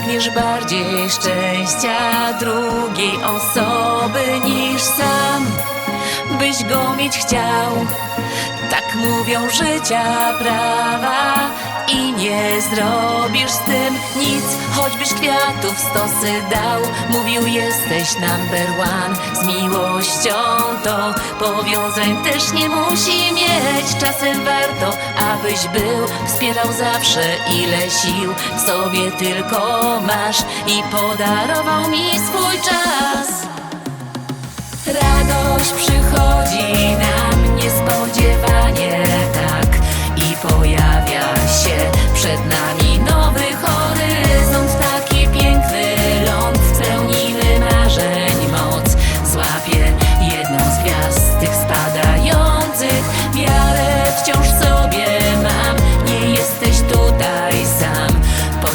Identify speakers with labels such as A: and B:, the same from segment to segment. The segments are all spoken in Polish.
A: Chcesz bardziej szczęścia drugiej osoby niż sam, byś go mieć chciał. Tak mówią życia prawa i nie zrobisz z tym nic, choćbyś kwiatów stosy dał. Mówił jesteś number one, z miłością to powiązań też nie musi mieć. Czasem warto, abyś był, wspierał zawsze ile sił w sobie tylko masz i podarował mi swój czas. Radość przychodzi nam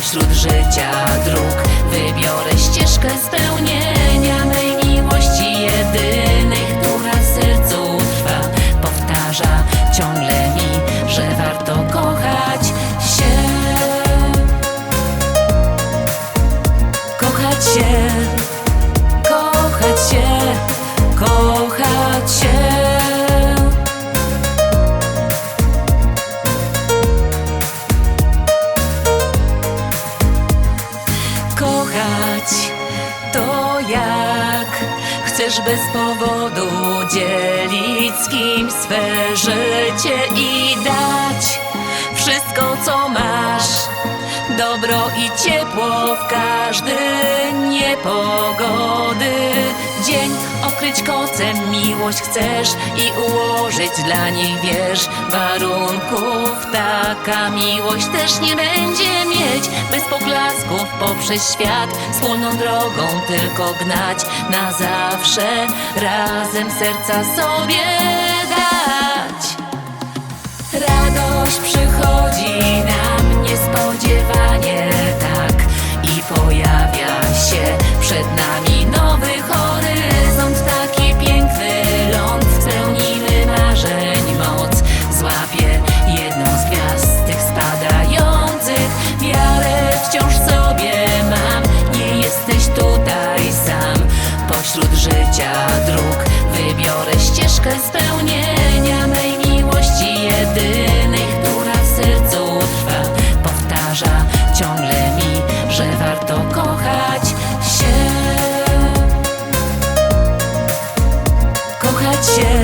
A: pośród życia dróg wybiorę jak chcesz bez powodu dzielić z kimś swe życie i dać. Wszystko co masz dobro i ciepło w każdy niepogody okryć kocem miłość chcesz i ułożyć dla niej wiesz warunków taka miłość też nie będzie mieć bez poklasków poprzez świat wspólną drogą tylko gnać na zawsze razem serca sobie dać. Radość przychodzi nam niespodziewanie tak i pojawia się przed nami dróg Wybiorę ścieżkę spełnienia mej miłości jedynej, która w sercu trwa Powtarza ciągle mi, że warto kochać się. Kochać się.